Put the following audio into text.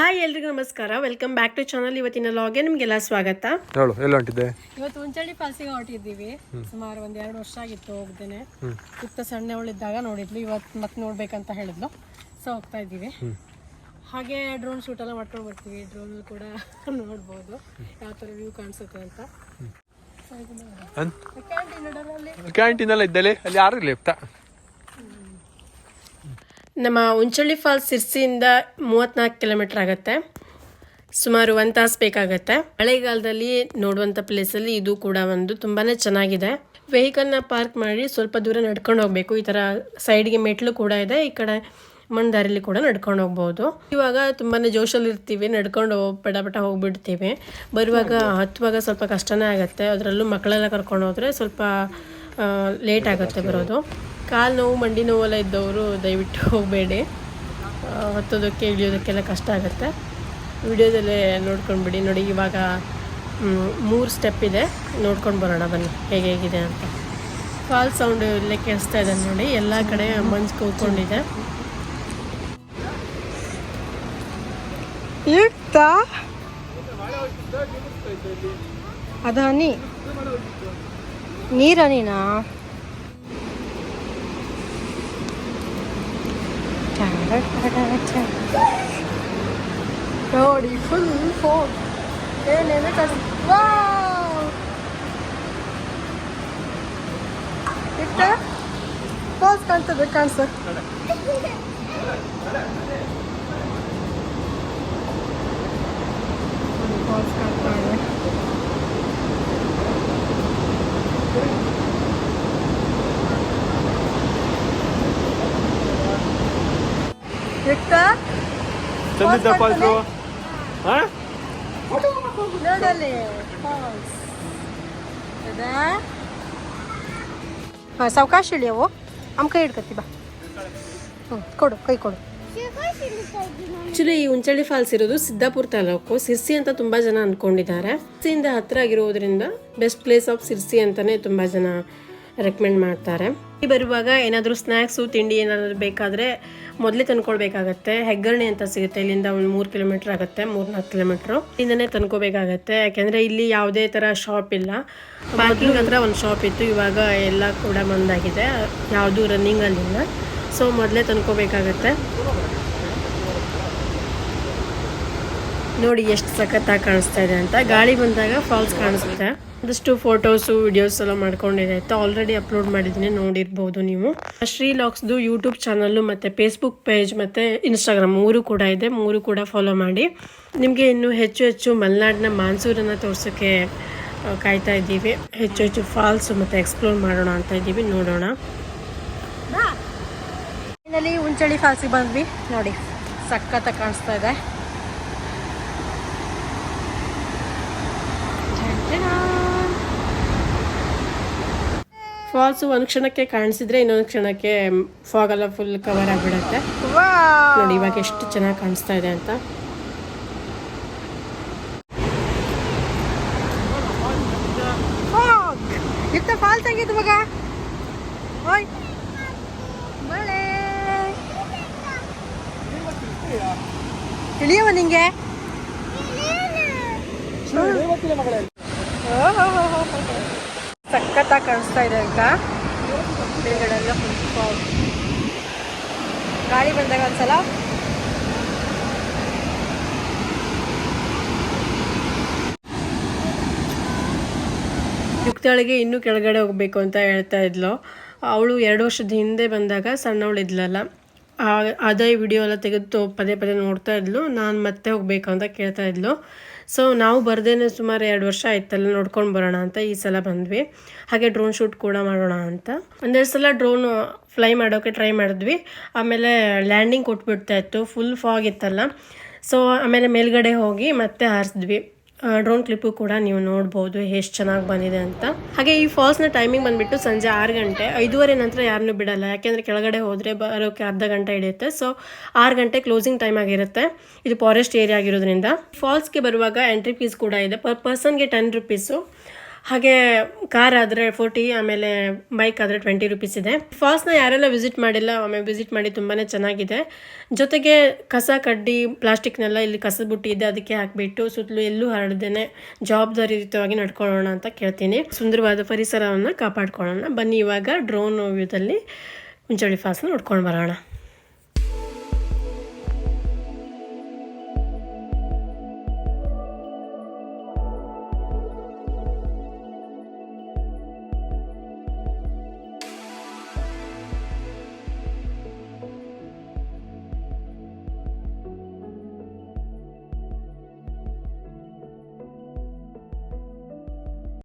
Hi ಎಲ್ರಿಗೂ ನಮಸ್ಕಾರ. Welcome back to channel ಇವತ್ತಿನ ಲಾಗೆ ನಿಮಗೆಲ್ಲ ಸ್ವಾಗತ? ಹೇಳು ಎಲ್ಲ ಹೊಂಟಿದ್ದೆ? ಇವತ್ತು ಉಂಚಳ್ಳಿ ಫಾಲ್ಸಿಗೆ ಹೊರಟಿದ್ದೀವಿ. ಸುಮಾರು ಒಂದ್ ಎರಡು ವರ್ಷ ಆಗಿತ್ತು ಹೋಗ್ದೇನೆ. ಸುತ್ತ ಸಣ್ಣ ಅವಳಿದ್ದಾಗ ನೋಡಿದ್ಲು ಇವತ್ತು ಮತ್ತೆ ನೋಡ್ಬೇಕಂತ ಹೇಳಿದ್ಲು. ಸೊ ಹೋಗ್ತಾ ಇದ್ದೀವಿ. ಹಾಗೆ ಡ್ರೋನ್ ಶೂಟ್ ಎಲ್ಲ ಮಾಡ್ಕೊಂಡು ಬರ್ತೀವಿ. ಡ್ರೋನ್ ಕೂಡ ನೋಡ್ಬೋದು. ಯಾವ ಥರ ವ್ಯೂ ಕಾಣಿಸುತ್ತೆ ಅಂತ. ಕ್ಯಾಂಟೀನ್ ಅಲ್ಲಿ. ಕ್ಯಾಂಟೀನ್ ಎಲ್ಲ ಇದ್ದಲ್ಲಿ? ಅಲ್ಲಿ ಯಾರು ಇಲ್ಲ ಇಪ್ಪ ನಮ್ಮ ಉಂಚಳ್ಳಿ ಫಾಲ್ ಸಿರ್ಸಿಯಿಂದ ಮೂವತ್ತ್ನಾಲ್ಕು ಕಿಲೋಮೀಟರ್ ಆಗುತ್ತೆ. ಸುಮಾರು ಒಂದು ತಾಸು ಬೇಕಾಗತ್ತೆ. ಮಳೆಗಾಲದಲ್ಲಿ ನೋಡುವಂಥ ಪ್ಲೇಸಲ್ಲಿ ಇದು ಕೂಡ ಒಂದು ತುಂಬಾ ಚೆನ್ನಾಗಿದೆ. ವೆಹಿಕಲ್ನ ಪಾರ್ಕ್ ಮಾಡಿ ಸ್ವಲ್ಪ ದೂರ ನಡ್ಕೊಂಡು ಹೋಗಬೇಕು. ಈ ಥರ ಸೈಡ್ಗೆ ಮೆಟ್ಲು ಕೂಡ ಇದೆ. ಈ ಕಡೆ ಮಣ್ಣು ದಾರಿಲಿ ಕೂಡ ನಡ್ಕೊಂಡು ಹೋಗ್ಬೋದು. ಇವಾಗ ತುಂಬಾ ಜೋಶಲ್ಲಿ ಇರ್ತೀವಿ. ನಡ್ಕೊಂಡು ಪಟ ಪಟ ಹೋಗ್ಬಿಡ್ತೀವಿ. ಬರುವಾಗ ಹತ್ತುವಾಗ ಸ್ವಲ್ಪ ಕಷ್ಟನೇ ಆಗುತ್ತೆ. ಅದರಲ್ಲೂ ಮಕ್ಕಳೆಲ್ಲ ಕರ್ಕೊಂಡು ಹೋದರೆ ಸ್ವಲ್ಪ ಲೇಟ್ ಆಗುತ್ತೆ ಬರೋದು. ಕಾಲು ನೋವು ಮಂಡಿ ನೋವೆಲ್ಲ ಇದ್ದವರು ದಯವಿಟ್ಟು ಹೋಗಬೇಡಿ. ಹತ್ತೋದಕ್ಕೆ ಇಳಿಯೋದಕ್ಕೆಲ್ಲ ಕಷ್ಟ ಆಗುತ್ತೆ. ವಿಡಿಯೋದಲ್ಲೇ ನೋಡ್ಕೊಂಡ್ಬಿಡಿ. ನೋಡಿ, ಇವಾಗ ಮೂರು ಸ್ಟೆಪ್ ಇದೆ. ನೋಡ್ಕೊಂಡು ಬರೋಣ, ಬನ್ನಿ. ಹೇಗೆ ಹೇಗಿದೆ ಅಂತ. ಫಾಲ್ ಸೌಂಡ್ ಇಲ್ಲೇ ಕೇಳಿಸ್ತಾ ಇದೆ ನೋಡಿ. ಎಲ್ಲ ಕಡೆ ಮಂಜು ಕೂತ್ಕೊಂಡಿದೆ. ಅದಾನಿ ಅದ Brody, full form. Then it was wow. Victor, pause can't the cancer. ಇಟ್ಟ ಚಂದಿದ್ದ ಫಾಲ್ಸು ಹಾಂ? ನೋಡಲ್ಲಿ ಫಾಲ್ಸ್ ಇದಾ. ಹಾಂ ಸಾವಕಾಶ ಇಳಿಯವು ಅಮ್ಮ ಕೈ ಹಿಡ್ಕತ್ತಿ ಬಾ. ಹ್ಞೂ ಕೊಡು ಕೈ ಕೊಡು. ಆಕ್ಚುಲಿ ಈ ಉಂಚಳ್ಳಿ ಫಾಲ್ಸ್ ಇರೋದು ಸಿದ್ದಾಪುರ ತಾಲೂಕು. ಸಿರ್ಸಿ ಅಂತ ತುಂಬಾ ಜನ ಅನ್ಕೊಂಡಿದ್ದಾರೆ. ಸಿರ್ಸಿಯಿಂದ ಹತ್ರ ಆಗಿರೋದ್ರಿಂದ ಬೆಸ್ಟ್ ಪ್ಲೇಸ್ ಆಫ್ ಸಿರ್ಸಿ ಅಂತಾನೆ ತುಂಬಾ ಜನ ರೆಕಮೆಂಡ್ ಮಾಡ್ತಾರೆ. ಇಲ್ಲಿ ಬರುವಾಗ ಏನಾದರೂ ಸ್ನ್ಯಾಕ್ಸು ತಿಂಡಿ ಏನಾದರೂ ಬೇಕಾದರೆ ಮೊದಲೇ ತಂದ್ಕೊಳ್ಬೇಕಾಗತ್ತೆ. ಹೆಗ್ಗರಣೆ ಅಂತ ಸಿಗುತ್ತೆ. ಇಲ್ಲಿಂದ ಒಂದು ಮೂರು ಕಿಲೋಮೀಟರ್ ಆಗುತ್ತೆ. ಮೂರು ನಾಲ್ಕು ಕಿಲೋಮೀಟ್ರು. ಇಲ್ಲಿಂದನೇ ತಂದ್ಕೋಬೇಕಾಗತ್ತೆ. ಯಾಕೆಂದರೆ ಇಲ್ಲಿ ಯಾವುದೇ ಥರ ಶಾಪ್ ಇಲ್ಲ. ಪಾರ್ಕಿಂಗ್ ಹತ್ರ ಒಂದು ಶಾಪ್ ಇತ್ತು. ಇವಾಗ ಎಲ್ಲ ಕೂಡ ಬಂದಾಗಿದೆ ಯಾವುದು ರನ್ನಿಂಗಲ್ಲಿಲ್ಲ ಸೊ ಮೊದಲೇ ತಂದ್ಕೋಬೇಕಾಗತ್ತೆ. ನೋಡಿ ಎಷ್ಟು ಸಖತ್ತಾಗಿ ಕಾಣಿಸ್ತಾ ಇದೆ ಅಂತ. ಗಾಳಿ ಬಂದಾಗ ಫಾಲ್ಸ್ ಕಾಣಿಸುತ್ತೆ. ಒಂದಷ್ಟು ಫೋಟೋಸು ವಿಡಿಯೋಸ್ ಎಲ್ಲ ಮಾಡ್ಕೊಂಡಿದೆ ಆಯ್ತಾ ಆಲ್ರೆಡಿ ಅಪ್ಲೋಡ್ ಮಾಡಿದ್ದೀನಿ, ನೋಡಿರ್ಬೋದು ನೀವು. ಶ್ರೀ ಲಾಕ್ಸ್ದು ಯೂಟ್ಯೂಬ್ ಚಾನಲ್ಲು ಮತ್ತು ಫೇಸ್ಬುಕ್ ಪೇಜ್ ಮತ್ತು ಇನ್ಸ್ಟಾಗ್ರಾಮ್ ಮೂರು ಕೂಡ ಇದೆ, ಮೂರು ಕೂಡ ಫಾಲೋ ಮಾಡಿ. ನಿಮಗೆ ಇನ್ನೂ ಹೆಚ್ಚು ಹೆಚ್ಚು ಮಲೆನಾಡಿನ ಮಾನ್ಸೂರನ್ನು ತೋರಿಸೋಕ್ಕೆ ಕಾಯ್ತಾ ಇದ್ದೀವಿ. ಹೆಚ್ಚು ಹೆಚ್ಚು ಫಾಲ್ಸು ಮತ್ತು ಎಕ್ಸ್ಪ್ಲೋರ್ ಮಾಡೋಣ ಅಂತ ಇದ್ದೀವಿ, ನೋಡೋಣ. ಫಾಲ್ಸಿಗೆ ಬಂದ್ವಿ. ನೋಡಿ, ಸಖತ್ತಾಗಿ ಕಾಣಿಸ್ತಾ ಇದೆ. ಫಾಲ್ಸು ಒಂದು ಕ್ಷಣಕ್ಕೆ ಕಾಣಿಸಿದ್ರೆ ಇನ್ನೊಂದು ಕ್ಷಣಕ್ಕೆ ಫಾಗ್ ಎಲ್ಲ ಫುಲ್ ಕವರ್ ಆಗಿಬಿಡುತ್ತೆ. ನೋಡಿ ಇವಾಗ ಎಷ್ಟು ಚೆನ್ನಾಗಿ ಕಾಣಿಸ್ತಾ ಇದೆ ಅಂತ. ಇತ್ತ ಫಾಲ್ಸ್ ಹಾ ಮಗ? ಓಯ್! ಮಳೆ! ತಿಳಿಯವ ನಿಂಗೆ? ಸಖತ್ತಾಗಿ ಕಾಣಿಸ್ತಾ ಇದೆ ಅಂತ. ಮೇಲ್ಗಡೆ ಫುಲ್ ಗಾಳಿ ಬಂದಾಗ ಒಂದ್ಸಲ. ಯುಕ್ತಾಳಿಗೆ ಇನ್ನೂ ಕೆಳಗಡೆ ಹೋಗಬೇಕು ಅಂತ ಹೇಳ್ತಾ ಇದ್ಲು. ಅವಳು ಎರಡು ವರ್ಷದ ಹಿಂದೆ ಬಂದಾಗ ಸಣ್ಣವಳಿದ್ಲಲ್ಲ ಆ- ಅದೇ ವಿಡಿಯೋ ಎಲ್ಲ ತೆಗೆದು ಪದೇ ಪದೇ ನೋಡ್ತಾ ಇದ್ಲು. ನಾನು ಮತ್ತೆ ಹೋಗ್ಬೇಕು ಅಂತ ಕೇಳ್ತಾ ಇದ್ಲು. ಸೊ ನಾವು ಬರ್ದೇನೆ ಸುಮಾರು ಎರಡು ವರ್ಷ ಆಯ್ತಲ್ಲ ನೋಡ್ಕೊಂಡು ಬರೋಣ ಅಂತ ಈ ಸಲ ಬಂದ್ವಿ. ಹಾಗೆ ಡ್ರೋನ್ ಶೂಟ್ ಕೂಡ ಮಾಡೋಣ ಅಂತ. ಒಂದೆರಡು ಸಲ ಡ್ರೋನ್ ಫ್ಲೈ ಮಾಡೋಕ್ಕೆ ಟ್ರೈ ಮಾಡಿದ್ವಿ. ಆಮೇಲೆ ಲ್ಯಾಂಡಿಂಗ್ ಕೊಟ್ಬಿಡ್ತಾ ಇತ್ತು. ಫುಲ್ ಫಾಗ್ ಇತ್ತಲ್ಲ. ಸೊ ಆಮೇಲೆ ಮೇಲ್ಗಡೆ ಹೋಗಿ ಮತ್ತೆ ಹಾರಿಸಿದ್ವಿ. ಡ್ರೋನ್ ಕ್ಲಿಪ್ಪು ಕೂಡ ನೀವು ನೋಡ್ಬೋದು ಎಷ್ಟು ಚೆನ್ನಾಗಿ ಬಂದಿದೆ ಅಂತ. ಹಾಗೆ ಈ ಫಾಲ್ಸ್ನ ಟೈಮಿಂಗ್ ಬಂದ್ಬಿಟ್ಟು ಸಂಜೆ ಆರು ಗಂಟೆ, ಐದೂವರೆ ನಂತರ ಯಾರನ್ನೂ ಬಿಡಲ್ಲ. ಯಾಕೆಂದರೆ ಕೆಳಗಡೆ ಹೋದರೆ ಬರೋಕ್ಕೆ ಅರ್ಧ ಗಂಟೆ ಹಿಡಿಯುತ್ತೆ. ಸೊ ಆರು ಗಂಟೆ ಕ್ಲೋಸಿಂಗ್ ಟೈಮ್ ಆಗಿರುತ್ತೆ. ಇದು ಫಾರೆಸ್ಟ್ ಏರಿಯಾ ಆಗಿರೋದ್ರಿಂದ. ಫಾಲ್ಸ್ಗೆ ಬರುವಾಗ ಎಂಟ್ರಿ ಫೀಸ್ ಕೂಡ ಇದೆ. ಪರ್ ಪರ್ಸನ್ಗೆ ಟೆನ್ ರುಪೀಸು ಹಾಗೆ ಕಾರ್ ಆದರೆ ಫೋರ್ಟಿ ಆಮೇಲೆ ಬೈಕ್ ಆದರೆ ಟ್ವೆಂಟಿ ರುಪೀಸ್ ಇದೆ. ಫಾಲ್ಸ್ನ ಯಾರೆಲ್ಲ ವಿಸಿಟ್ ಮಾಡಿಲ್ಲ, ಒಮ್ಮೆ ವಿಸಿಟ್ ಮಾಡಿ ತುಂಬಾ ಚೆನ್ನಾಗಿದೆ. ಜೊತೆಗೆ ಕಸ ಕಡ್ಡಿ ಪ್ಲಾಸ್ಟಿಕ್ನೆಲ್ಲ ಇಲ್ಲಿ ಕಸದ ಬುಟ್ಟಿ ಇದೆ, ಅದಕ್ಕೆ ಹಾಕಿಬಿಟ್ಟು ಸುತ್ತಲೂ ಎಲ್ಲೂ ಹರಡ್ದೇನೆ ಜವಾಬ್ದಾರಿಯುತವಾಗಿ ನಡ್ಕೊಳ್ಳೋಣ ಅಂತ ಕೇಳ್ತೀನಿ. ಸುಂದರವಾದ ಪರಿಸರವನ್ನು ಕಾಪಾಡ್ಕೊಳ್ಳೋಣ. ಬನ್ನಿ ಇವಾಗ ಡ್ರೋನ್ ವ್ಯೂದಲ್ಲಿ ಮುಂಚೋಳಿ ಫಾಲ್ಸ್ನ ನೋಡ್ಕೊಂಡು ಬರೋಣ.